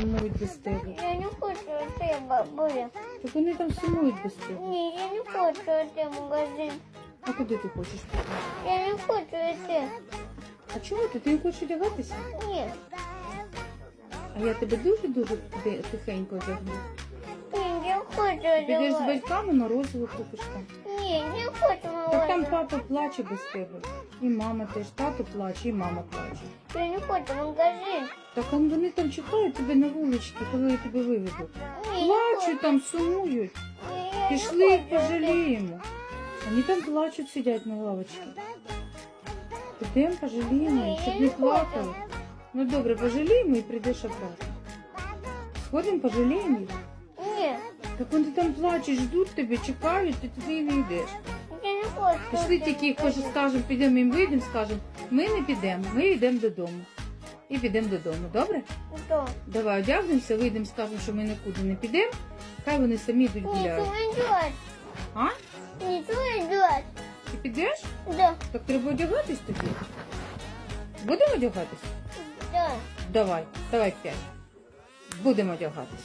сумують без тебе. Я не хочу йти, бабуля. Так вони там сумують без тебе. Ні, я не хочу йти в магазин. А куди ти хочеш піти? Я не хочу йти. А чому ти? Ти не хочеш одягатися? Ні. А я тебе дуже-дуже тихенько одягну. Ні, я хочу Підеш з батьками морозиво купиш там. Ні, не хочу там папа плаче без тебе. І мама теж, тато плаче, і мама плаче. Я не хочу магазин. Так а вони там чекають тебе на вуличці, коли я тебе виведу. Плачуть там, сумують. Пішли їх пожаліємо. Вони там плачуть, сидять на лавочці. Підемо пожаліємо, щоб не плакали. Ну добре, пожаліємо і прийдеш обратно. Сходимо, пожаліємо їх. Ні, Так вони там плачуть, ждуть тебе, чекають, ти і не йдеш. Я не хочу. Пішли тільки, каже, скажемо, підемо їм вийдемо, скажемо, ми не підемо, ми йдемо додому. І підемо додому, добре? Що? Давай одягнемося, вийдемо, скажемо, що ми нікуди не підемо. Хай вони самі йдуть гуляють. Нічого не. А? Не делать. Ти підеш? Да, Так треба одягатись тоді. Будемо одягатись? да. Давай, давай п'ять. Будемо одягатись.